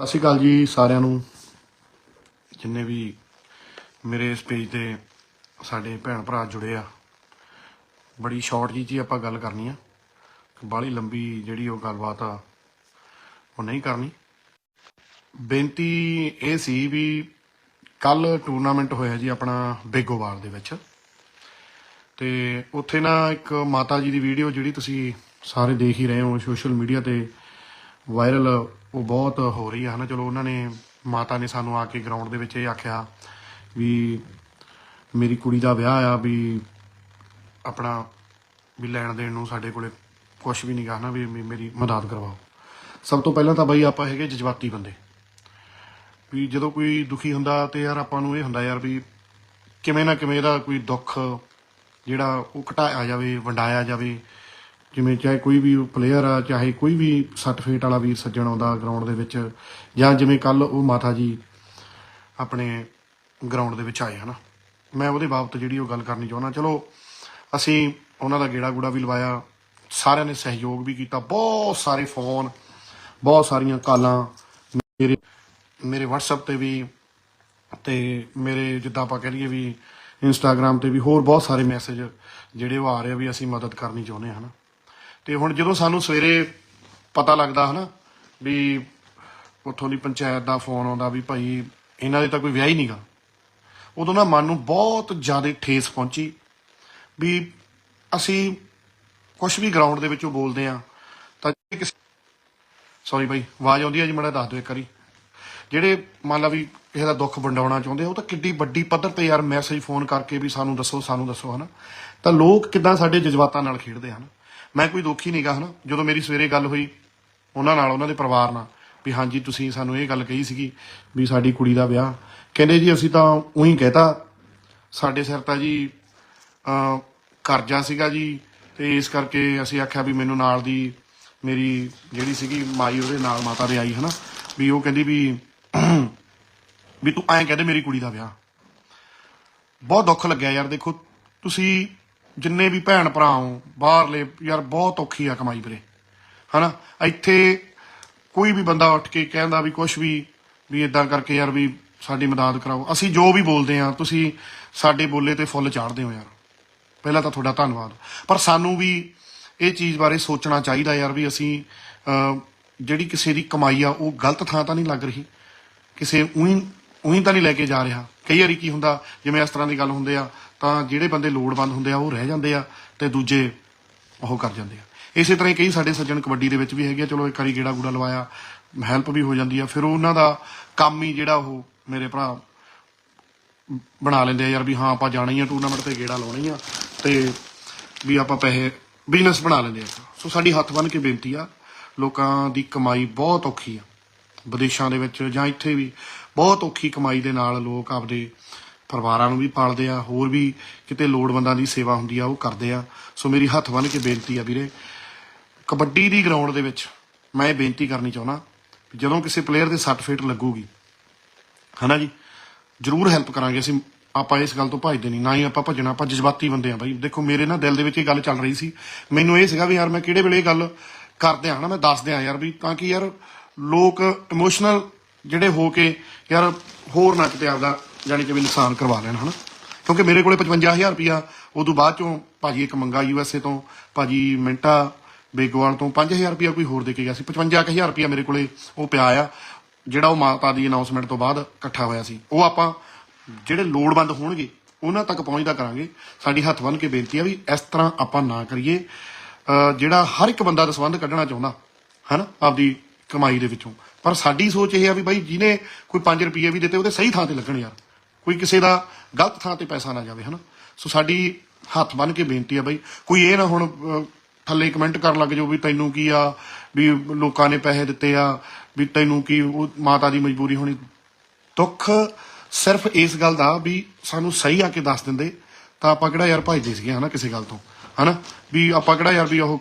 ਸਤਿ ਸ਼੍ਰੀ ਅਕਾਲ ਜੀ ਸਾਰਿਆਂ ਨੂੰ। ਜਿੰਨੇ ਵੀ ਮੇਰੇ ਇਸ ਪੇਜ ਤੇ ਸਾਡੇ ਭੈਣ ਭਰਾ ਜੁੜੇ ਆ, ਬੜੀ ਸ਼ਾਰਟ ਜੀ ਜੀ ਆਪਾਂ ਗੱਲ ਕਰਨੀ ਆ, ਬਾਹਲੀ ਲੰਬੀ ਜਿਹੜੀ ਉਹ ਗੱਲਬਾਤ ਆ, ਉਹ ਨਹੀਂ ਕਰਨੀ। ਬੇਨਤੀ ਇਹ ਸੀ ਵੀ ਕੱਲ ਟੂਰਨਾਮੈਂਟ ਹੋਇਆ ਜੀ ਆਪਣਾ ਬੇਗੋਵਾਲ ਦੇ ਵਿੱਚ। ਤੇ ਉੱਥੇ ਨਾ ਇੱਕ ਮਾਤਾ ਜੀ ਦੀ ਵੀਡੀਓ ਜਿਹੜੀ ਤੁਸੀਂ ਸਾਰੇ ਦੇਖ ਹੀ ਰਹੇ ਹੋ ਸੋਸ਼ਲ ਮੀਡੀਆ ਤੇ ਵਾਇਰਲ ਉਹ ਬਹੁਤ ਹੋ ਰਹੀ ਹੈ ਹਨਾ? ਚਲੋ, ਉਹਨਾਂ ਨੇ ਮਾਤਾ ਨੇ ਸਾਨੂੰ ਆ ਕੇ ਗਰਾਊਂਡ ਦੇ ਵਿੱਚ ਇਹ ਆਖਿਆ ਵੀ ਮੇਰੀ ਕੁੜੀ ਦਾ ਵਿਆਹ ਆ ਵੀ ਆਪਣਾ ਵੀ ਲੈਣ ਦੇਣ ਨੂੰ ਸਾਡੇ ਕੋਲੇ ਕੁਝ ਵੀ ਨਹੀਂ ਗਾ ਨਾ ਵੀ ਮੇਰੀ ਮਦਦ ਕਰਵਾਓ। ਸਭ ਤੋਂ ਪਹਿਲਾਂ ਤਾਂ ਬਾਈ ਆਪਾਂ ਹੈਗੇ ਜਜ਼ਬਾਤੀ ਬੰਦੇ। ਵੀ ਜਦੋਂ ਕੋਈ ਦੁਖੀ ਹੁੰਦਾ ਤੇ ਯਾਰ ਆਪਾਂ ਨੂੰ ਇਹ ਹੁੰਦਾ ਯਾਰ ਵੀ ਕਿਵੇਂ ਨਾ ਕਿਵੇਂ ਇਹਦਾ ਕੋਈ ਦੁੱਖ ਜਿਹੜਾ ਉਹ ਘਟਾਇਆ ਜਾਵੇ, ਵੰਡਾਇਆ ਜਾਵੇ ਜਿਵੇਂ ਚਾਹੇ ਕੋਈ ਵੀ ਪਲੇਅਰ ਆ, ਚਾਹੇ ਕੋਈ ਵੀ ਸਰਟੀਫਿਕੇਟ ਵਾਲਾ ਵੀਰ ਸੱਜਣ ਆਉਂਦਾ ਗਰਾਊਂਡ ਦੇ ਵਿੱਚ, ਜਾਂ ਜਿਵੇਂ ਕੱਲ ਉਹ ਮਾਤਾ ਜੀ ਆਪਣੇ ਗਰਾਊਂਡ ਦੇ ਵਿੱਚ ਆਏ, ਹਨਾ। ਮੈਂ ਉਹਦੇ ਬਾਬਤ ਜਿਹੜੀ ਉਹ ਗੱਲ ਕਰਨੀ ਚਾਹੁੰਦਾ, ਚਲੋ ਅਸੀਂ ਉਹਨਾਂ ਦਾ ਗੇੜਾ ਗੂੜਾ ਵੀ ਲਵਾਇਆ, ਸਾਰਿਆਂ ਨੇ ਸਹਿਯੋਗ ਵੀ ਕੀਤਾ, ਬਹੁਤ ਸਾਰੇ ਫੋਨ, ਬਹੁਤ ਸਾਰੀਆਂ ਕਾਲਾਂ, ਮੇਰੇ ਮੇਰੇ WhatsApp ਤੇ ਵੀ ਤੇ ਮੇਰੇ ਜਿੱਦਾਂ ਆਪਾਂ ਕਹਿ ਲਈਏ ਵੀ ਇੰਸਟਾਗ੍ਰam ਤੇ ਵੀ ਹੋਰ ਬਹੁਤ ਸਾਰੇ ਮੈਸੇਜ ਜਿਹੜੇ ਉਹ ਆ ਰਹੇ ਆ ਵੀ ਅਸੀਂ ਮਦਦ ਕਰਨੀ ਚਾਹੁੰਦੇ ਹਾਂ ਹਨਾ। ਤੇ ਹੁਣ ਜਦੋਂ ਸਾਨੂੰ ਸਵੇਰੇ ਪਤਾ ਲੱਗਦਾ ਹਨਾ ਵੀ ਉੱਥੋਂ ਦੀ ਪੰਚਾਇਤ ਦਾ ਫੋਨ ਆਉਂਦਾ ਵੀ ਭਾਈ ਇਹਨਾਂ ਦੇ ਤਾਂ ਕੋਈ ਵਿਆਹ ਹੀ ਨਹੀਂਗਾ ਉਦੋਂ ਨਾ ਮਨ ਨੂੰ ਬਹੁਤ ਜ਼ਿਆਦਾ ਠੇਸ ਪਹੁੰਚੀ ਵੀ ਅਸੀਂ ਕੁਝ ਵੀ ਗਰਾਊਂਡ ਦੇ ਵਿੱਚੋਂ ਬੋਲਦੇ ਆ ਤਾਂ ਸੌਰੀ ਭਾਈ, ਆਵਾਜ਼ ਆਉਂਦੀ ਹੈ ਜੀ, ਮੜਾ ਦੱਸ ਦਿਓ ਇੱਕ ਵਾਰੀ। ਜਿਹੜੇ ਮੰਨ ਲਾ ਵੀ ਕਿਸੇ ਦਾ ਦੁੱਖ ਵੰਡਾਉਣਾ ਚਾਹੁੰਦੇ ਉਹ ਤਾਂ ਕਿੱਡੀ ਵੱਡੀ ਪੱਧਰ ਤੇ ਯਾਰ ਮੈਸੇਜ ਫੋਨ ਕਰਕੇ ਵੀ ਸਾਨੂੰ ਦੱਸੋ ਸਾਨੂੰ ਦੱਸੋ ਹਨਾ। ਤਾਂ ਲੋਕ ਕਿਦਾਂ ਸਾਡੇ ਜਜ਼ਬਾਤਾਂ ਨਾਲ ਖੇਡਦੇ ਹਨ। ਮੈਂ ਕੋਈ ਦੁਖੀ ਨਹੀਂਗਾ ਹਨਾ? ਜਦੋਂ ਮੇਰੀ ਸਵੇਰੇ ਗੱਲ ਹੋਈ, ਉਹਨਾਂ ਨਾਲ, ਉਹਨਾਂ ਦੇ ਪਰਿਵਾਰ ਨਾਲ, ਵੀ ਹਾਂਜੀ, ਤੁਸੀਂ ਸਾਨੂੰ ਇਹ ਗੱਲ ਕਹੀ ਸੀਗੀ ਵੀ ਸਾਡੀ ਕੁੜੀ ਦਾ ਵਿਆਹ। ਕਹਿੰਦੇ ਜੀ, ਅਸੀਂ ਤਾਂ ਉਹੀ ਕਹਿਤਾ, ਸਾਡੇ ਸਿਰ ਤਾਂ ਜੀ ਕਰਜ਼ਾ ਸੀਗਾ ਜੀ, ਤੇ ਇਸ ਕਰਕੇ ਅਸੀਂ ਆਖਿਆ ਵੀ ਮੈਨੂੰ ਨਾਲ ਦੀ ਮੇਰੀ ਜਿਹੜੀ ਸੀਗੀ ਮਾਈ, ਉਹਦੇ ਨਾਲ ਮਾਤਾ ਦੇ ਆਈ, ਹਨਾ? ਵੀ ਉਹ ਕਹਿੰਦੀ ਵੀ ਵੀ ਤੂੰ ਐਂ ਕਹਿੰਦੇ ਮੇਰੀ ਕੁੜੀ ਦਾ ਵਿਆਹ। ਬਹੁਤ ਦੁੱਖ ਲੱਗਿਆ ਯਾਰ, ਦੇਖੋ, ਤੁਸੀਂ ਜਿੰਨੇ ਵੀ ਭੈਣ ਭਰਾ ਹੋ, ਬਾਹਰਲੇ, ਯਾਰ ਬਹੁਤ ਔਖੀ ਆ ਕਮਾਈ ਵੀਰੇ। ਹਨਾ? ਇੱਥੇ ਕੋਈ ਵੀ ਬੰਦਾ ਉੱਠ ਕੇ ਕਹਿੰਦਾ ਵੀ ਕੁਝ ਵੀ ਵੀ ਇਦਾਂ ਕਰਕੇ ਯਾਰ ਵੀ ਸਾਡੀ ਮਦਦ ਕਰਾਓ। ਅਸੀਂ ਜੋ ਵੀ ਬੋਲਦੇ ਆ, ਤੁਸੀਂ ਸਾਡੇ ਬੋਲੇ ਤੇ ਫੁੱਲ ਚਾੜਦੇ ਹੋ ਯਾਰ। ਪਹਿਲਾਂ ਤਾਂ ਤੁਹਾਡਾ ਧੰਨਵਾਦ। ਪਰ ਸਾਨੂੰ ਵੀ ਇਹ ਚੀਜ਼ ਬਾਰੇ ਸੋਚਣਾ ਚਾਹੀਦਾ ਯਾਰ ਵੀ ਅਸੀਂ ਜਿਹੜੀ ਕਿਸੇ ਦੀ ਕਮਾਈ ਆ, ਉਹ ਗਲਤ ਥਾਂ ਤਾਂ ਨਹੀਂ ਲੱਗ ਰਹੀ। ਕਿਸੇ ਉਹੀ ਉਹੀ ਤਾਂ ਨਹੀਂ ਲੈ ਕੇ ਜਾ ਰਿਹਾ। ਕਈ ਵਾਰੀ ਕੀ ਹੁੰਦਾ, ਜਿਵੇਂ ਇਸ ਤਰ੍ਹਾਂ ਦੀ ਗੱਲ ਹੁੰਦੇ ਆ ਤਾਂ ਜਿਹੜੇ ਬੰਦੇ ਲੋੜਵੰਦ ਹੁੰਦੇ ਆ, ਉਹ ਰਹਿ ਜਾਂਦੇ ਆ ਤੇ ਦੂਜੇ ਉਹ ਕਰ ਜਾਂਦੇ ਆ। ਇਸੇ ਤਰ੍ਹਾਂ ਹੀ ਕਈ ਸਾਡੇ ਸੱਜਣ ਕਬੱਡੀ ਦੇ ਵਿੱਚ ਵੀ ਹੈਗੇ ਆ, ਚਲੋ ਇੱਕ ਵਾਰੀ ਗੇੜਾ ਗੂੜਾ ਲਵਾਇਆ, ਹੈਲਪ ਵੀ ਹੋ ਜਾਂਦੀ ਆ, ਫਿਰ ਉਹਨਾਂ ਦਾ ਕੰਮ ਹੀ ਜਿਹੜਾ ਉਹ ਮੇਰੇ ਭਰਾ ਬਣਾ ਲੈਂਦੇ ਆ ਯਾਰ ਵੀ ਹਾਂ, ਆਪਾਂ ਜਾਣਾ ਹੀ ਆ ਟੂਰਨਾਮੈਂਟ ਤੇ ਗੇੜਾ ਲਾਉਣਾ ਹੀ ਆ ਤੇ ਵੀ ਆਪਾਂ ਪੈਸੇ ਬਿਜ਼ਨਸ ਬਣਾ ਲੈਂਦੇ ਆ। ਸੋ ਸਾਡੀ ਹੱਥ ਬੰਨ ਕੇ ਬੇਨਤੀ ਆ, ਲੋਕਾਂ ਦੀ ਕਮਾਈ ਬਹੁਤ ਔਖੀ ਆ। ਵਿਦੇਸ਼ਾਂ ਦੇ ਵਿੱਚ ਜਾਂ ਇੱਥੇ ਵੀ ਬਹੁਤ ਔਖੀ ਕਮਾਈ ਦੇ ਨਾਲ ਲੋਕ ਆਪਦੇ ਪਰਿਵਾਰਾਂ ਨੂੰ ਵੀ ਪਾਲਦੇ ਆ, ਹੋਰ ਵੀ ਕਿਤੇ ਲੋੜਵੰਦਾਂ ਦੀ ਸੇਵਾ ਹੁੰਦੀ ਆ, ਉਹ ਕਰਦੇ ਆ। ਸੋ ਮੇਰੀ ਹੱਥ ਬੰਨ ਕੇ ਬੇਨਤੀ ਆ ਵੀਰੇ, ਕਬੱਡੀ ਦੀ ਗਰਾਊਂਡ ਦੇ ਵਿੱਚ ਮੈਂ ਇਹ ਬੇਨਤੀ ਕਰਨੀ ਚਾਹੁੰਦਾ ਜਦੋਂ ਕਿਸੇ ਪਲੇਅਰ ਦੇ ਸੱਟ ਸਰਟੀਫਿਕੇਟ ਲੱਗੂਗੀ, ਹਨਾ ਜੀ, ਜ਼ਰੂਰ ਹੈਲਪ ਕਰਾਂਗੇ ਅਸੀਂ। ਆਪਾਂ ਇਸ ਗੱਲ ਤੋਂ ਭੱਜਦੇ ਨਹੀਂ, ਨਾ ਹੀ ਆਪਾਂ ਭੱਜਣਾ, ਆਪਾਂ ਜਜ਼ਬਾਤੀ ਬੰਦੇ ਆ ਬਾਈ। ਦੇਖੋ, ਮੇਰੇ ਨਾ ਦਿਲ ਦੇ ਵਿੱਚ ਇਹ ਗੱਲ ਚੱਲ ਰਹੀ ਸੀ। ਮੈਨੂੰ ਇਹ ਸੀਗਾ ਵੀ ਯਾਰ ਮੈਂ ਕਿਹੜੇ ਵੇਲੇ ਇਹ ਗੱਲ ਕਰਦੇ ਆ ਨਾ ਮੈਂ ਦੱਸ ਦਿਆਂ ਯਾਰ ਵੀ ਤਾਂ ਕਿ ਯਾਰ ਲੋਕ ਇਮੋਸ਼ਨਲ ਜਿਹੜੇ ਹੋ ਕੇ ਯਾਰ ਹੋਰ ਨਾ ਕਿਤੇ ਆਪਦਾ ਜਾਨੀ ਕਿ ਵੀ ਨੁਕਸਾਨ ਕਰਵਾ ਲੈਣ, ਹਨਾ? ਕਿਉਂਕਿ ਮੇਰੇ ਕੋਲੇ 55000 ਰੁਪਿਆ ਉਦੋਂ ਬਾਅਦ ਚੋਂ ਭਾਜੀ ਇੱਕ ਮੰਗਾ ਯੂਐਸਏ ਤੋਂ, ਭਾਜੀ ਮਿੰਟਾ ਬੇਗਵਾਲ ਤੋਂ 5000 ਰੁਪਿਆ ਕੋਈ ਹੋਰ ਦੇ ਕੇ ਗਿਆ ਸੀ। 55000 ਰੁਪਿਆ ਮੇਰੇ ਕੋਲੇ ਉਹ ਪਿਆ ਆ, ਜਿਹੜਾ ਉਹ ਮਾਤਾ ਦੀ ਅਨਾਉਂਸਮੈਂਟ ਤੋਂ ਬਾਅਦ ਇਕੱਠਾ ਹੋਇਆ ਸੀ। ਉਹ ਆਪਾਂ ਜਿਹੜੇ ਲੋੜਵੰਦ ਹੋਣਗੇ, ਉਹਨਾਂ ਤੱਕ ਪਹੁੰਚਦਾ ਕਰਾਂਗੇ। ਸਾਡੀ ਹੱਥ ਬੰਨ ਕੇ ਬੇਨਤੀ ਆ ਵੀ ਇਸ ਤਰ੍ਹਾਂ ਆਪਾਂ ਨਾ ਕਰੀਏ। ਜਿਹੜਾ ਹਰ ਇੱਕ ਬੰਦਾ ਦਾ ਦਸਵੰਧ ਕੱਢਣਾ ਚਾਹੁੰਦਾ, ਹਨਾ, ਆਪਦੀ ਕਮਾਈ ਦੇ ਵਿੱਚੋਂ। ਪਰ ਸਾਡੀ ਸੋਚ ਇਹ ਆ ਵੀ ਬਾਈ, ਜਿਹਨੇ ਕੋਈ 5 ਰੁਪਏ ਵੀ ਦਿੱਤੇ, ਉਹਦੇ ਸਹੀ ਥਾਂ ਤੇ ਲੱਗਣ ਯਾਰ। ਕੋਈ ਕਿਸੇ ਦਾ ਗਲਤ ਥਾਂ ਤੇ ਪੈਸਾ ਨਾ ਜਾਵੇ ਹਨਾ? ਸੋ ਸਾਡੀ ਹੱਥ ਬੰਨ ਕੇ ਬੇਨਤੀ ਆ ਬਾਈ ਕੋਈ ਇਹ ਨਾ ਹੁਣ ਅਹ, ਥੱਲੇ ਕਮੈਂਟ ਕਰਨ ਲੱਗ ਜਾਓ ਵੀ ਤੈਨੂੰ ਕੀ ਆ ਵੀ ਲੋਕਾਂ ਨੇ ਪੈਸੇ ਦਿੱਤੇ ਆ ਵੀ ਤੈਨੂੰ ਕੀ ਉਹ ਮਾਤਾ ਦੀ ਮਜਬੂਰੀ ਹੋਣੀ। ਦੁੱਖ ਸਿਰਫ ਇਸ ਗੱਲ ਦਾ ਵੀ ਸਾਨੂੰ ਸਹੀ ਆ ਕੇ ਦੱਸ ਦਿੰਦੇ ਤਾਂ ਆਪਾਂ ਕਿਹੜਾ ਯਾਰ ਭੱਜਦੇ ਸੀਗੇ ਹਨਾ ਕਿਸੇ ਗੱਲ ਤੋਂ ਹਨਾ? ਵੀ ਆਪਾਂ ਕਿਹੜਾ ਯਾਰ ਵੀ ਉਹ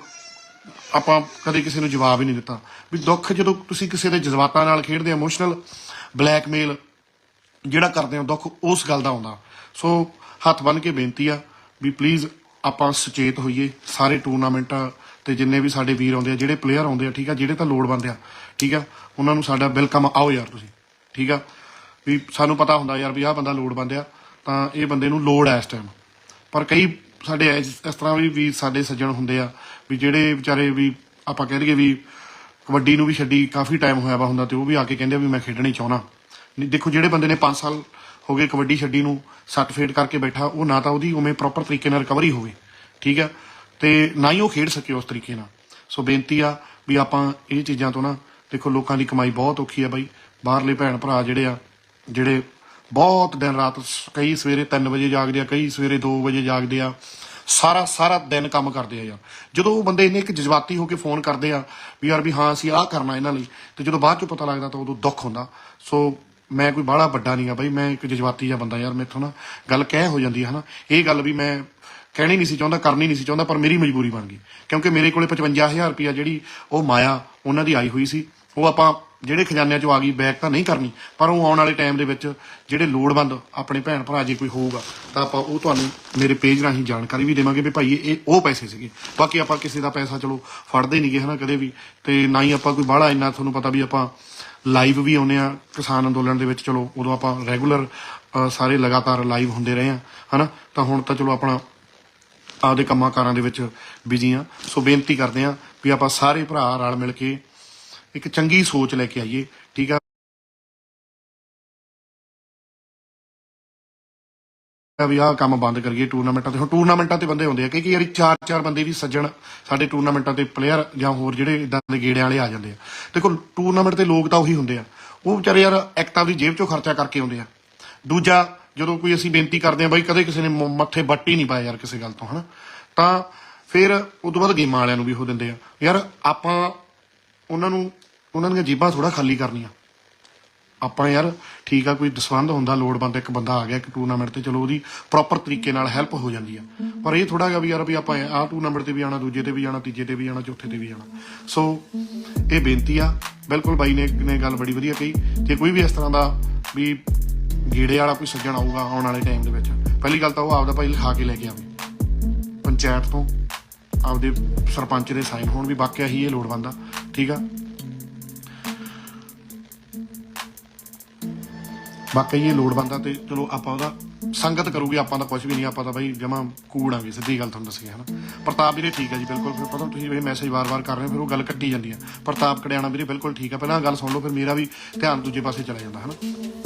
ਆਪਾਂ ਕਦੇ ਕਿਸੇ ਨੂੰ ਜਵਾਬ ਹੀ ਨਹੀਂ ਦਿੱਤਾ। ਵੀ ਦੁੱਖ ਜਦੋਂ ਤੁਸੀਂ ਕਿਸੇ ਦੇ ਜਜ਼ਬਾਤਾਂ ਨਾਲ ਖੇਡਦੇ ਇਮੋਸ਼ਨਲ ਬਲੈਕਮੇਲ ਜਿਹੜਾ ਕਰਦੇ ਹੋ ਦੁੱਖ, ਉਸ ਗੱਲ ਦਾ ਆਉਂਦਾ। ਸੋ ਹੱਥ ਬੰਨ ਕੇ ਬੇਨਤੀ ਆ ਵੀ ਪਲੀਜ਼ ਆਪਾਂ ਸੁਚੇਤ ਹੋਈਏ, ਸਾਰੇ ਟੂਰਨਾਮੈਂਟਾਂ ਤੇ ਜਿੰਨੇ ਵੀ ਸਾਡੇ ਵੀਰ ਆਉਂਦੇ ਆ, ਜਿਹੜੇ ਪਲੇਅਰ ਆਉਂਦੇ ਆ, ਠੀਕ ਆ, ਜਿਹੜੇ ਤਾਂ ਲੋੜਵੰਦ ਆ, ਠੀਕ ਆ, ਉਹਨਾਂ ਨੂੰ ਸਾਡਾ ਵੈਲਕਮ ਆਓ ਯਾਰ ਤੁਸੀਂ, ਠੀਕ ਆ। ਵੀ ਸਾਨੂੰ ਪਤਾ ਹੁੰਦਾ ਯਾਰ ਵੀ ਆਹ ਬੰਦਾ ਲੋੜਵੰਦ ਆ, ਤਾਂ ਇਹ ਬੰਦੇ ਨੂੰ ਲੋੜ ਆ ਇਸ ਟਾਈਮ ਪਰ ਕਈ ਸਾਡੇ ਇਸ ਇਸ ਤਰ੍ਹਾਂ ਵੀ ਵੀ ਸਾਡੇ ਸੱਜਣ ਹੁੰਦੇ ਆ, ਵੀ ਜਿਹੜੇ ਵਿਚਾਰੇ ਵੀ ਆਪਾਂ ਕਹਿ ਲਈਏ ਵੀ ਕਬੱਡੀ ਨੂੰ ਵੀ ਛੱਡੀ, ਕਾਫੀ ਟਾਈਮ ਹੋਇਆ ਵਾ ਹੁੰਦਾ ਤੇ ਉਹ ਵੀ ਆ ਕੇ ਕਹਿੰਦੇ ਆ ਵੀ ਮੈਂ ਖੇਡਣੀ ਹੀ ਚਾਹਣਾ ਨਹੀਂ, ਦੇਖੋ, ਜਿਹੜੇ ਬੰਦੇ ਨੇ 5 ਸਾਲ ਹੋ ਗਏ ਕਬੱਡੀ ਛੱਡੀ ਨੂੰ, ਸੱਟ ਫੇਟ ਕਰਕੇ ਬੈਠਾ, ਉਹ ਨਾ ਤਾਂ ਉਹਦੀ ਉਵੇਂ ਪ੍ਰੋਪਰ ਤਰੀਕੇ ਨਾਲ ਰਿਕਵਰੀ ਹੋਵੇ, ਠੀਕ ਆ ਤੇ ਨਾ ਹੀ ਉਹ ਖੇਡ ਸਕੇ ਉਸ ਤਰੀਕੇ ਨਾਲ। ਸੋ ਬੇਨਤੀ ਆ ਵੀ ਆਪਾਂ ਇਹ ਚੀਜ਼ਾਂ ਤੋਂ ਨਾ, ਦੇਖੋ, ਲੋਕਾਂ ਦੀ ਕਮਾਈ ਬਹੁਤ ਔਖੀ ਆ ਬਾਈ। ਬਾਹਰਲੇ ਭੈਣ ਭਰਾ ਜਿਹੜੇ ਆ, ਜਿਹੜੇ ਬਹੁਤ ਦਿਨ ਰਾਤ ਕਈ ਸਵੇਰੇ 3 ਵਜੇ ਜਾਗਦੇ ਆ, ਕਈ ਸਵੇਰੇ 2 ਵਜੇ ਜਾਗਦੇ ਆ, ਸਾਰਾ ਸਾਰਾ ਦਿਨ ਕੰਮ ਕਰਦੇ ਆ। ਯਾਰ ਜਦੋਂ ਉਹ ਬੰਦੇ ਇੰਨੇ ਇੱਕ ਜਜ਼ਬਾਤੀ ਹੋ ਕੇ ਫੋਨ ਕਰਦੇ ਆ, ਵੀ ਯਾਰ ਵੀ ਹਾਂ, ਅਸੀਂ ਆਹ ਕਰਨਾ ਇਹਨਾਂ ਲਈ, ਤੇ ਜਦੋਂ ਬਾਅਦ ਚ ਪਤਾ ਲੱਗਦਾ ਤਾਂ ਉਦੋਂ ਦੁੱਖ ਹੁੰਦਾ। ਸੋ ਮੈਂ ਕੋਈ ਬਾਹਲਾ ਵੱਡਾ ਨਹੀਂਗਾ ਬਾਈ, ਮੈਂ ਇੱਕ ਜਜ਼ਬਾਤੀ ਜਿਹਾ ਬੰਦਾ ਯਾਰ ਮੈਥੋਂ ਨਾ। ਗੱਲ ਕਹਿ ਹੋ ਜਾਂਦੀ ਹੈ, ਹਨਾ। ਇਹ ਗੱਲ ਵੀ ਮੈਂ ਕਹਿਣੀ ਨਹੀਂ ਸੀ ਚਾਹੁੰਦਾ, ਕਰਨੀ ਨਹੀਂ ਸੀ ਚਾਹੁੰਦਾ, ਪਰ ਮੇਰੀ ਮਜਬੂਰੀ ਬਣ ਗਈ। ਕਿਉਂਕਿ ਮੇਰੇ ਕੋਲੇ 55000 ਰੁਪਇਆ ਜਿਹੜੀ ਉਹ ਮਾਇਆ, ਉਹਨਾਂ ਦੀ ਆਈ ਹੋਈ ਸੀ। ਉਹ ਆਪਾਂ ਜਿਹੜੇ ਖਜ਼ਾਨਿਆਂ ਚੋਂ ਆ ਗਈ ਬੈਕ ਤਾਂ ਨਹੀਂ ਕਰਨੀ, ਪਰ ਉਹ ਆਉਣ ਵਾਲੇ ਟਾਈਮ ਦੇ ਵਿੱਚ ਜਿਹੜੇ ਲੋੜਵੰਦ ਆਪਣੇ ਭੈਣ ਭਰਾ ਜੇ ਕੋਈ ਹੋਊਗਾ, ਤਾਂ ਆਪਾਂ ਉਹ ਤੁਹਾਨੂੰ ਮੇਰੇ ਪੇਜ ਰਾਹੀਂ ਜਾਣਕਾਰੀ ਵੀ ਦੇਵਾਂਗੇ ਵੀ ਭਾਈ ਇਹ ਉਹ ਪੈਸੇ ਸੀਗੇ। ਬਾਕੀ ਆਪਾਂ ਕਿਸੇ ਦਾ ਪੈਸਾ ਚਲੋ ਫੜਦੇ ਨਹੀਂਗੇ ਹਨਾ, ਕਦੇ ਵੀ। ਤੇ ਨਾ ਹੀ ਆਪਾਂ ਕੋਈ ਬਾਹਲਾ ਇੰਨਾ ਤੁਹਾਨੂੰ ਪਤਾ ਵੀ ਆਪਾਂ ਲਾਈਵ ਵੀ ਆਉਨੇ ਆ ਕਿਸਾਨ ਅੰਦੋਲਨ ਦੇ ਵਿੱਚ, ਚਲੋ, ਉਦੋਂ ਆਪਾਂ ਰੈਗੂਲਰ ਸਾਰੇ ਲਗਾਤਾਰ ਲਾਈਵ ਹੁੰਦੇ ਰਹੇ ਆ, ਹਨਾ? ਤਾਂ ਹੁਣ ਤਾਂ ਚਲੋ ਆਪਣਾ ਆਪਦੇ ਕੰਮਾਂ ਕਾਰਾਂ ਦੇ ਵਿੱਚ ਬਿਜ਼ੀ ਆ। ਸੋ ਬੇਨਤੀ ਕਰਦੇ ਆ ਵੀ ਆਪਾਂ ਸਾਰੇ ਭਰਾ ਰਲ ਮਿਲ ਕੇ ਇੱਕ ਚੰਗੀ ਸੋਚ ਲੈ ਕੇ ਆਈਏ। ਵੀ ਆਹ ਕੰਮ ਬੰਦ ਕਰੀਏ ਟੂਰਨਾਮੈਂਟਾਂ ਤੇ। ਹੁਣ ਟੂਰਨਾਮੈਂਟਾਂ ਤੇ ਬੰਦੇ ਹੁੰਦੇ ਆ ਕਿ ਯਾਰ ਚਾਰ ਚਾਰ ਬੰਦੇ ਵੀ ਸੱਜਣ ਸਾਡੇ ਟੂਰਨਾਮੈਂਟਾਂ ਤੇ ਪਲੇਅਰ ਜਾਂ ਹੋਰ ਜਿਹੜੇ ਇਦਾਂ ਦੇ ਗੇੜਿਆਂ ਵਾਲੇ ਆ ਜਾਂਦੇ ਆ। ਦੇਖੋ, ਟੂਰਨਾਮੈਂਟ ਤੇ ਲੋਕ ਤਾਂ ਉਹੀ ਹੁੰਦੇ ਆ। ਉਹ ਵਿਚਾਰੇ ਯਾਰ ਇੱਕ ਤਾਂ ਆਪਦੀ ਜੇਬ ਚੋਂ ਖਰਚਾ ਕਰਕੇ ਆਉਂਦੇ ਆ। ਦੂਜਾ, ਜਦੋਂ ਕੋਈ ਅਸੀਂ ਬੇਨਤੀ ਕਰਦੇ ਆ, ਬਾਈ ਕਦੇ ਕਿਸੇ ਨੇ ਮੱਥੇ ਬੱਟ ਨਹੀਂ ਪਾਇਆ ਯਾਰ ਕਿਸੇ ਗੱਲ ਤੋਂ, ਹਨਾ? ਤਾਂ ਫਿਰ ਉਸ ਤੋਂ ਬਾਅਦ ਗੇਮਾਂ ਵਾਲਿਆਂ ਨੂੰ ਵੀ ਉਹ ਦਿੰਦੇ ਆ। ਯਾਰ ਆਪਾਂ ਉਹਨਾਂ ਨੂੰ, ਉਹਨਾਂ ਦੀਆਂ ਜੀਬਾਂ ਥੋੜਾ ਖਾਲੀ ਕਰਨੀਆਂ। ਆਪਾਂ ਯਾਰ ਠੀਕ ਆ, ਕੋਈ ਦਸਵੰਦ ਹੁੰਦਾ, ਲੋੜਵੰਦ ਇੱਕ ਬੰਦਾ ਆ ਗਿਆ, ਇੱਕ ਟੂਰਨਾਮੈਂਟ ਤੇ ਚਲੋ ਉਹਦੀ ਪ੍ਰੋਪਰ ਤਰੀਕੇ ਨਾਲ ਹੈਲਪ ਹੋ ਜਾਂਦੀ ਆ। ਪਰ ਇਹ ਥੋੜਾ ਜਿਹਾ ਵੀ ਯਾਰ ਵੀ ਆਪਾਂ ਆਹ ਟੂਰਨਾਮੈਂਟ ਤੇ ਵੀ ਆਣਾ ਦੂਜੇ ਤੇ ਵੀ ਜਾਣਾ ਤੀਜੇ ਤੇ ਵੀ ਜਾਣਾ ਚੌਥੇ ਤੇ ਵੀ ਜਾਣਾ ਸੋ ਇਹ ਬੇਨਤੀ ਆ। ਬਿਲਕੁਲ ਬਾਈ ਨੇ ਨੇ ਗੱਲ ਬੜੀ ਵਧੀਆ ਕਹੀ। ਜੇ ਕੋਈ ਵੀ ਇਸ ਤਰ੍ਹਾਂ ਦਾ ਵੀ ਗੀੜੇ ਵਾਲਾ ਕੋਈ ਸੱਜਣ ਆਊਗਾ ਆਉਣ ਵਾਲੇ ਟਾਈਮ ਦੇ ਵਿੱਚ, ਪਹਿਲੀ ਗੱਲ ਤਾਂ ਉਹ ਆਪਦਾ ਭਾਈ ਲਿਖਾ ਕੇ ਲੈ ਕੇ ਆਵੇ। ਪੰਚਾਇਤ ਤੋਂ ਆਪਦੇ ਸਰਪੰਚ ਦੇ ਸਾਈਨ ਹੋਣ ਵੀ ਵਾਕਿਆ ਹੀ ਇਹ ਲੋੜਵੰਦ ਆ। ਠੀਕ ਆ? ਬਾਕੀ ਇਹ ਲੋੜਵੰਦ ਆ ਤੇ ਚਲੋ ਆਪਾਂ ਉਹਦਾ ਸੰਗਤ ਕਰੂਗੀ, ਆਪਾਂ ਦਾ ਕੁਝ ਵੀ ਨਹੀਂ, ਆਪਾਂ ਤਾਂ ਬਾਈ ਜਮਾ ਕੂੜਾਂਗੇ ਸਿੱਧੀ ਗੱਲ ਤੁਹਾਨੂੰ ਦੱਸੀ ਹੈ ਨਾ ਪ੍ਰਤਾਪ ਵੀਰੇ ਠੀਕ ਹੈ ਜੀ, ਬਿਲਕੁਲ। ਫਿਰ ਪਤਾ ਤੁਸੀਂ ਇਹ ਮੈਸੇਜ ਵਾਰ-ਵਾਰ ਕਰ ਰਹੇ ਹੋ, ਫਿਰ ਉਹ ਗੱਲ ਕੱਟੀ ਜਾਂਦੀ ਹੈ ਪ੍ਰਤਾਪ ਕੜਿਆਣਾ ਵੀਰੇ, ਬਿਲਕੁਲ ਠੀਕ ਹੈ ਪਹਿਲਾਂ ਗੱਲ ਸੁਣ ਲਓ, ਫਿਰ ਮੇਰਾ ਵੀ ਧਿਆਨ ਦੂਜੇ ਪਾਸੇ ਚਲਾ ਜਾਂਦਾ ਹੈ ਨਾ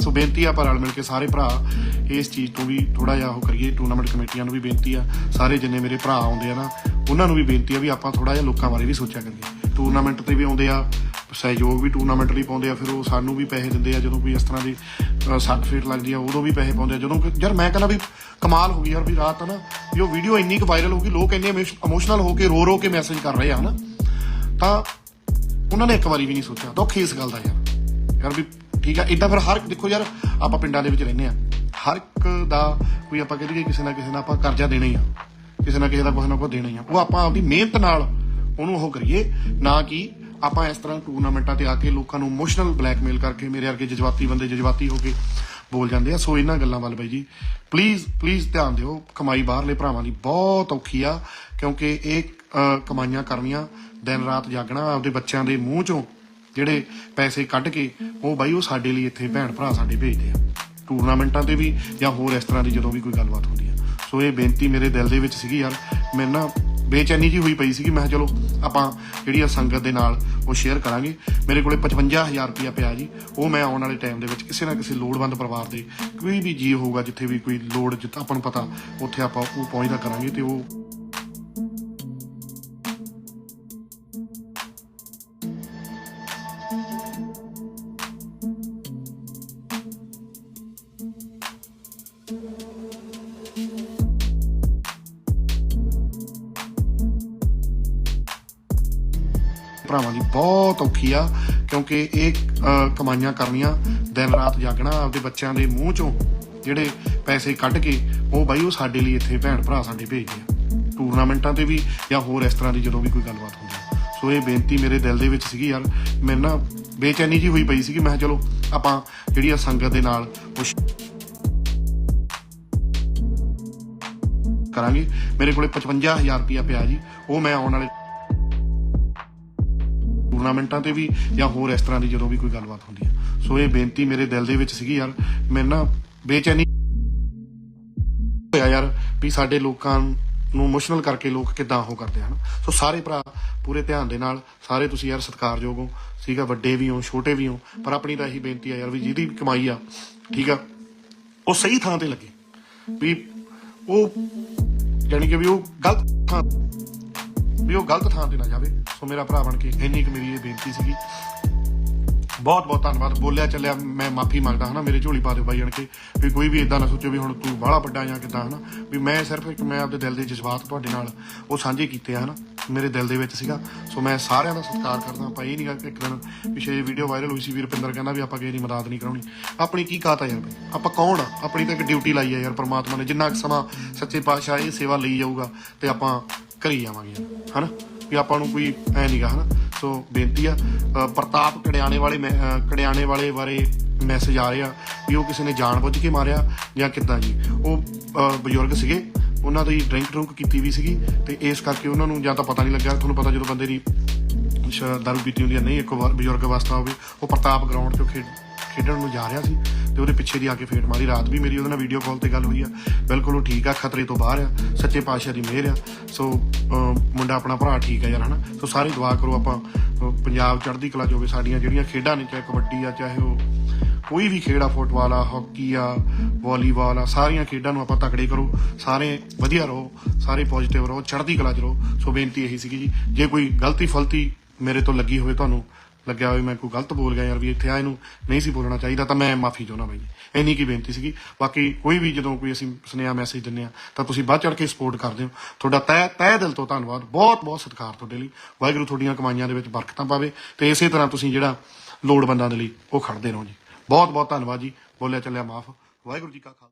ਸੋ ਬੇਨਤੀ ਆ ਪਰ ਰਲ ਮਿਲ ਕੇ ਸਾਰੇ ਭਰਾ ਇਸ ਚੀਜ਼ ਤੋਂ ਵੀ ਥੋੜਾ ਜਿਹਾ ਉਹ ਕਰੀਏ ਟੂਰਨਾਮੈਂਟ ਕਮੇਟੀਆਂ ਨੂੰ ਵੀ ਬੇਨਤੀ ਆ। ਸਾਰੇ ਜਿੰਨੇ ਮੇਰੇ ਭਰਾ ਆਉਂਦੇ ਆ ਨਾ, ਉਹਨਾਂ ਨੂੰ ਵੀ ਬੇਨਤੀ ਆ ਵੀ ਆਪਾਂ ਥੋੜਾ ਜਿਹਾ ਲੋਕਾਂ ਬਾਰੇ ਵੀ ਸੋਚਿਆ ਕਰੀਏ। ਟੂਰਨਾਮੈਂਟ ਤੇ ਵੀ ਆਉਂਦੇ ਆ ਸਹਿਯੋਗ ਵੀ ਟੂਰਨਾਮੈਂਟ ਲਈ ਪਾਉਂਦੇ ਆ, ਫਿਰ ਉਹ ਸਾਨੂੰ ਵੀ ਪੈਸੇ ਦਿੰਦੇ ਆ, ਜਦੋਂ ਕੋਈ ਇਸ ਤਰ੍ਹਾਂ ਦੀ ਸੱਟ ਫੇਟ ਲੱਗਦੀ ਆ, ਉਦੋਂ ਵੀ ਪੈਸੇ ਪਾਉਂਦੇ ਆ। ਜਦੋਂ ਯਾਰ ਮੈਂ ਕਹਿੰਦਾ ਵੀ ਕਮਾਲ ਹੋ ਗਈ ਯਾਰ, ਵੀ ਰਾਤ ਨਾ, ਵੀ ਉਹ ਵੀਡੀਓ ਇੰਨੀ ਕੁ ਵਾਇਰਲ ਹੋ ਗਈ, ਲੋਕ ਇੰਨੇ ਇਮੋਸ਼ਨਲ ਹੋ ਕੇ ਰੋ ਰੋ ਕੇ ਮੈਸੇਜ ਕਰ ਰਹੇ ਆ, ਹਨਾ? ਤਾਂ ਉਹਨਾਂ ਨੇ ਇੱਕ ਵਾਰੀ ਵੀ ਨਹੀਂ ਸੋਚਿਆ, ਦੁੱਖ ਇਸ ਗੱਲ ਦਾ ਯਾਰ। ਯਾਰ ਵੀ ਠੀਕ ਆ ਇਦਾਂ ਫਿਰ ਹਰ ਇੱਕ, ਦੇਖੋ ਯਾਰ, ਆਪਾਂ ਪਿੰਡਾਂ ਦੇ ਵਿੱਚ ਰਹਿੰਦੇ ਆ। ਹਰ ਇੱਕ ਦਾ ਕੋਈ ਆਪਾਂ ਕਹਿ ਲਈਏ ਕਿਸੇ ਨਾ ਕਿਸੇ ਨਾਲ ਆਪਾਂ ਕਰਜ਼ਾ ਦੇਣਾ ਹੀ ਆ। ਕਿਸੇ ਨਾ ਕਿਸੇ ਦਾ ਕੁਛ ਨਾ ਕੁਛ ਦੇਣਾ ਹੀ ਆ। ਉਹ ਆਪਾਂ ਆਪਦੀ ਮਿਹਨਤ ਨਾਲ ਉਹਨੂੰ ਉਹ ਕਰੀਏ, ਨਾ ਕਿ ਆਪਾਂ ਇਸ ਤਰ੍ਹਾਂ ਟੂਰਨਾਮੈਂਟਾਂ ਤੇ ਆ ਕੇ ਲੋਕਾਂ ਨੂੰ ਇਮੋਸ਼ਨਲ ਬਲੈਕਮੇਲ ਕਰਕੇ ਮੇਰੇ ਵਰਗੇ ਜਜ਼ਬਾਤੀ ਬੰਦੇ ਜਜ਼ਬਾਤੀ ਹੋ ਕੇ ਬੋਲ ਜਾਂਦੇ ਆ। ਸੋ ਇਹਨਾਂ ਗੱਲਾਂ ਵੱਲ ਬਾਈ ਜੀ ਪਲੀਜ਼ ਪਲੀਜ਼ ਧਿਆਨ ਦਿਓ, ਕਮਾਈ ਬਾਹਰਲੇ ਭਰਾਵਾਂ ਦੀ ਬਹੁਤ ਔਖੀ ਆ, ਕਿਉਂਕਿ ਇਹ ਕਮਾਈਆਂ ਕਰਨੀਆਂ, ਦਿਨ ਰਾਤ ਜਾਗਣਾ, ਆਪਦੇ ਬੱਚਿਆਂ ਦੇ ਮੂੰਹ ਚੋਂ ਜਿਹੜੇ ਪੈਸੇ ਕੱਢ ਕੇ ਉਹ ਬਾਈ ਉਹ ਸਾਡੇ ਲਈ ਇੱਥੇ ਭੈਣ ਭਰਾ ਸਾਡੇ ਭੇਜਦੇ ਆ। ਟੂਰਨਾਮੈਂਟਾਂ ਤੇ ਵੀ ਜਾਂ ਹੋਰ ਇਸ ਤਰ੍ਹਾਂ ਦੀ ਜਦੋਂ ਵੀ ਕੋਈ ਗੱਲਬਾਤ ਹੁੰਦੀ ਆ। ਸੋ ਇਹ ਬੇਨਤੀ ਮੇਰੇ ਦਿਲ ਦੇ ਵਿੱਚ ਸੀਗੀ ਯਾਰ, ਮੈਂ ਨਾ ਬੇਚੈਨੀ ਜੀ ਹੋਈ ਪਈ ਸੀਗੀ। ਮੈਂ ਕਿਹਾ, ਚਲੋ, ਆਪਾਂ ਜਿਹੜੀ ਆ ਸੰਗਤ ਦੇ ਨਾਲ ਉਹ ਸ਼ੇਅਰ ਕਰਾਂਗੇ। ਮੇਰੇ ਕੋਲੇ 55000 ਰੁਪਇਆ ਪਿਆ ਜੀ। ਉਹ ਮੈਂ ਆਉਣ ਵਾਲੇ ਟਾਈਮ ਦੇ ਵਿੱਚ ਕਿਸੇ ਨਾ ਕਿਸੇ ਲੋੜਵੰਦ ਪਰਿਵਾਰ ਦੇ ਕੋਈ ਵੀ ਜੀ ਹੋਊਗਾ, ਜਿੱਥੇ ਵੀ ਕੋਈ ਲੋੜ, ਜਿੱਥੇ ਆਪਾਂ ਨੂੰ ਪਤਾ, ਉੱਥੇ ਆਪਾਂ ਉਹ ਪਹੁੰਚਦਾ ਕਰਾਂਗੇ ਤੇ ਉਹ ਭਰਾਵਾਂ ਦੀ ਬਹੁਤ ਔਖੀ ਆ, ਕਿਉਂਕਿ ਇਹ ਕਮਾਈਆਂ ਕਰਨੀਆਂ, ਦਿਨ ਰਾਤ ਜਾਗਣਾ ਆਪਦੇ ਬੱਚਿਆਂ ਦੇ ਮੂੰਹ ਚੋਂ, ਜਿਹੜੇ ਪੈਸੇ ਕੱਢ ਕੇ, ਉਹ ਬਾਈ ਉਹ ਸਾਡੇ ਲਈ ਇੱਥੇ ਭੈਣ ਭਰਾ ਸਾਡੇ ਭੇਜਦੇ ਆ। ਟੂਰਨਾਮੈਂਟਾਂ ਤੇ ਵੀ ਜਾਂ ਹੋਰ ਇਸ ਤਰ੍ਹਾਂ ਦੀ ਜਦੋਂ ਵੀ ਕੋਈ ਗੱਲਬਾਤ ਹੁੰਦੀ ਸੋ ਇਹ ਬੇਨਤੀ ਮੇਰੇ ਦਿਲ ਦੇ ਵਿੱਚ ਸੀਗੀ ਯਾਰ ਮੈਂ ਨਾ ਬੇਚੈਨੀ ਜੀ ਹੋਈ ਪਈ ਸੀਗੀ, ਮੈਂ ਕਿਹਾ ਚਲੋ ਆਪਾਂ ਜਿਹੜੀ ਆ ਸੰਗਤ ਦੇ ਨਾਲ ਉਹ ਕਰਾਂਗੇ। ਮੇਰੇ ਕੋਲੇ 55000 ਰੁਪਇਆ ਪਿਆ ਜੀ, ਉਹ ਮੈਂ ਆਉਣ ਵਾਲੇ ਟੂਰਨਾਮੈਂਟਾਂ ਤੇ ਵੀ ਜਾਂ ਹੋਰ ਇਸ ਤਰ੍ਹਾਂ ਦੀ ਜਦੋਂ ਵੀ ਕੋਈ ਗੱਲਬਾਤ ਹੁੰਦੀ ਹੈ। ਸੋ ਇਹ ਬੇਨਤੀ ਮੇਰੇ ਦਿਲ ਦੇ ਵਿੱਚ ਸੀਗੀ ਯਾਰ। ਮੈਂ ਨਾ ਬੇਚੈਨੀ ਹੋਇਆ ਯਾਰ ਵੀ ਸਾਡੇ ਲੋਕਾਂ ਨੂੰ ਇਮੋਸ਼ਨਲ ਕਰਕੇ ਲੋਕ ਕਿਦਾਂ ਉਹ ਕਰਦੇ ਹਨ। ਸੋ ਸਾਰੇ ਭਰਾ ਪੂਰੇ ਧਿਆਨ ਦੇ ਨਾਲ, ਸਾਰੇ ਤੁਸੀਂ ਯਾਰ ਸਤਿਕਾਰਯੋਗ ਹੋ। ਸੀਗਾ ਵੱਡੇ ਵੀ ਹੋ, ਛੋਟੇ ਵੀ ਹੋ। ਪਰ ਆਪਣੀ ਤਾਂ ਇਹੀ ਬੇਨਤੀ ਆ ਯਾਰ ਵੀ ਜਿਹਦੀ ਕਮਾਈ ਆ, ਠੀਕ ਆ, ਉਹ ਸਹੀ ਥਾਂ ਤੇ ਲੱਗੇ। ਵੀ ਉਹ ਯਾਨੀ ਕਿ ਵੀ ਉਹ ਗਲਤ ਥਾਂ ਵੀ ਉਹ ਗਲਤ ਥਾਂ ਤੇ ਨਾ ਜਾਵੇ। ਸੋ ਮੇਰਾ ਭਰਾ ਬਣ ਕੇ ਇੰਨੀ ਕੁ ਮੇਰੀ ਇਹ ਬੇਨਤੀ ਸੀਗੀ। ਬਹੁਤ ਬਹੁਤ ਧੰਨਵਾਦ। ਬੋਲਿਆ ਚੱਲਿਆ ਮੈਂ ਮਾਫੀ ਮੰਗਦਾ, ਹਨਾ? ਮੇਰੇ ਝੋਲੀ ਪਾ ਦਿਓ ਬਾਈ ਜਣ ਕੇ। ਵੀ ਕੋਈ ਵੀ ਇਦਾਂ ਨਾ ਸੋਚੋ ਵੀ ਹੁਣ ਤੂੰ ਬਾਹਲਾ ਵੱਡਾ ਜਾਂ ਕਿਦਾਂ, ਹਨਾ? ਵੀ ਮੈਂ ਸਿਰਫ ਇੱਕ, ਮੈਂ ਆਪਦੇ ਦਿਲ ਦੇ ਜਜ਼ਬਾਤ ਤੁਹਾਡੇ ਨਾਲ ਉਹ ਸਾਂਝੇ ਕੀਤੇ ਆ, ਹਨਾ? ਮੇਰੇ ਦਿਲ ਦੇ ਵਿੱਚ ਸੀਗਾ। ਸੋ ਮੈਂ ਸਾਰਿਆਂ ਦਾ ਸਤਿਕਾਰ ਕਰਦਾ ਆਪਾਂ ਇਹ ਨਹੀਂ ਗਾ ਕਿ ਇੱਕ ਦਿਨ ਪਿਛੇ ਵੀਡੀਓ ਵਾਇਰਲ ਹੋਈ ਸੀ ਵੀਰ ਰੁਪਿੰਦਰ ਕਹਿੰਦਾ ਵੀ ਆਪਾਂ ਕਿਸੇ ਦੀ ਮਦਦ ਨਹੀਂ ਕਰਾਉਣੀ। ਆਪਣੀ ਕੀ ਕਾਤ ਆ ਯਾਰ ਆਪਾਂ ਕੌਣ ਆ? ਆਪਣੀ ਤਾਂ ਇੱਕ ਡਿਊਟੀ ਲਾਈ ਆ ਯਾਰ, ਪਰਮਾਤਮਾ ਨੇ। ਜਿੰਨਾ ਕੁ ਸਮਾਂ ਸੱਚੇ ਪਾਤਸ਼ਾਹ ਇਹ ਸੇਵਾ ਲਈ ਜਾਊਗਾ ਤੇ ਆਪਾਂ ਕਰੀ ਜਾਵਾਂਗੇ ਯਾਰ ਹਨਾ? ਵੀ ਆਪਾਂ ਨੂੰ ਕੋਈ ਐ ਨਹੀਂਗਾ ਹਨਾ? ਸੋ ਬੇਨਤੀ ਆ ਪ੍ਰਤਾਪ ਕੜਿਆਣੇ ਵਾਲੇ ਮੈਂ- ਕੜਿਆਣੇ ਵਾਲੇ ਬਾਰੇ ਮੈਸੇਜ ਆ ਰਿਹਾ ਵੀ ਉਹ ਕਿਸੇ ਨੇ ਜਾਣਬੁੱਝ ਕੇ ਮਾਰਿਆ ਜਾਂ ਕਿੱਦਾਂ ਜੀ। ਉਹ ਬਜ਼ੁਰਗ ਸੀਗੇ, ਉਹਨਾਂ ਦੀ ਡਰਿੰਕ ਡਰੁੰਕ ਕੀਤੀ ਵੀ ਸੀਗੀ ਤੇ ਇਸ ਕਰਕੇ ਉਹਨਾਂ ਨੂੰ ਜਾਂ ਤਾਂ ਪਤਾ ਨਹੀਂ ਲੱਗਿਆ। ਤੁਹਾਨੂੰ ਪਤਾ ਜਦੋਂ ਬੰਦੇ ਦੀ ਸ਼- ਦਾਰੂ ਪੀਤੀ ਹੁੰਦੀ ਹੈ ਨਹੀਂ, ਇੱਕ ਵਾਰ ਬਜ਼ੁਰਗ ਅਵਸਥਾ ਹੋਵੇ, ਉਹ ਪ੍ਰਤਾਪ ਗਰਾਊਂਡ 'ਚੋਂ ਖੇਡ, ਖੇਡਣ ਨੂੰ ਜਾ ਰਿਹਾ ਸੀ। ਤੇ ਉਹਦੇ ਪਿੱਛੇ ਦੀ ਆ ਕੇ ਫੇਟ ਮਾਰੀ। ਰਾਤ ਵੀ ਮੇਰੀ ਉਹਦੇ ਨਾਲ ਵੀਡੀਓ ਕਾਲ ਤੇ ਗੱਲ ਹੋਈ ਆ। ਬਿਲਕੁਲ ਉਹ ਠੀਕ ਆ, ਖਤਰੇ ਤੋਂ ਬਾਹਰ ਆ। ਸੱਚੇ ਪਾਤਸ਼ਾਹ ਦੀ ਮਿਹਰ ਆ। ਸੋ ਮੁੰਡਾ ਆਪਣਾ ਭਰਾ ਠੀਕ ਆ ਯਾਰ, ਹਨਾ? ਸੋ ਸਾਰੇ ਦੁਆ ਕਰੋ ਆਪਾਂ ਪੰਜਾਬ ਚੜ੍ਹਦੀ ਕਲਾ 'ਚ ਹੋਵੇ ਸਾਡੀਆਂ ਜਿਹੜੀਆਂ ਖੇਡਾਂ ਨੇ, ਚਾਹੇ ਕਬੱਡੀ ਆ, ਚਾਹੇ ਉਹ ਕੋਈ ਵੀ ਖੇਡ ਆ, ਫੁੱਟਬਾਲ ਆ, ਹਾਕੀ ਆ, ਵਾਲੀਬਾਲ ਆ, ਸਾਰੀਆਂ ਖੇਡਾਂ ਨੂੰ ਆਪਾਂ ਤਕੜੇ ਕਰੋ। ਸਾਰੇ ਵਧੀਆ ਰਹੋ, ਸਾਰੇ ਪੋਜ਼ਿਟਿਵ ਰਹੋ, ਚੜ੍ਹਦੀ ਕਲਾ 'ਚ ਰਹੋ। ਸੋ ਬੇਨਤੀ ਇਹੀ ਸੀਗੀ ਜੀ। ਜੇ ਕੋਈ ਗਲਤੀ ਫਲਤੀ ਮੇਰੇ ਤੋਂ ਲੱਗੀ ਹੋਵੇ ਤੁਹਾਨੂੰ ਲੱਗਿਆ ਹੋਵੇ ਮੈਂ ਕੋਈ ਗਲਤ ਬੋਲ ਗਿਆ ਯਾਰ ਵੀ ਇੱਥੇ ਆ ਇਹਨੂੰ ਨਹੀਂ ਸੀ ਬੋਲਣਾ ਚਾਹੀਦਾ, ਤਾਂ ਮੈਂ ਮਾਫੀ ਚਾਹੁੰਦਾ ਬਾਈ ਜੀ। ਇੰਨੀ ਕੀ ਬੇਨਤੀ ਸੀਗੀ। ਬਾਕੀ ਕੋਈ ਵੀ ਜਦੋਂ ਕੋਈ ਅਸੀਂ ਸੁਨੇਹਾ ਮੈਸੇਜ ਦਿੰਨੇ ਆ ਤਾਂ ਤੁਸੀਂ ਵੱਧ ਚੜ ਕੇ ਸਪੋਰਟ ਕਰਦੇ ਹੋ। ਤੁਹਾਡਾ ਤਹਿ ਤਹਿ ਦਿਲ ਤੋਂ ਧੰਨਵਾਦ। ਬਹੁਤ ਬਹੁਤ ਸਤਿਕਾਰ ਤੁਹਾਡੇ ਲਈ। ਵਾਹਿਗੁਰੂ ਤੁਹਾਡੀਆਂ ਕਮਾਈਆਂ ਦੇ ਵਿੱਚ ਬਰਕਤਾਂ ਪਾਵੇ ਤੇ ਇਸੇ ਤਰ੍ਹਾਂ ਤੁਸੀਂ ਜਿਹੜਾ ਲੋੜਵੰਦਾਂ ਦੇ ਲਈ ਉਹ ਖੜਦੇ ਰਹੋ ਜੀ। ਬਹੁਤ ਬਹੁਤ ਧੰਨਵਾਦ ਜੀ। ਬੋਲਿਆ ਚੱਲਿਆ ਮਾਫ। ਵਾਹਿਗੁਰੂ ਜੀ ਕਾ ਖਾਲਸਾ।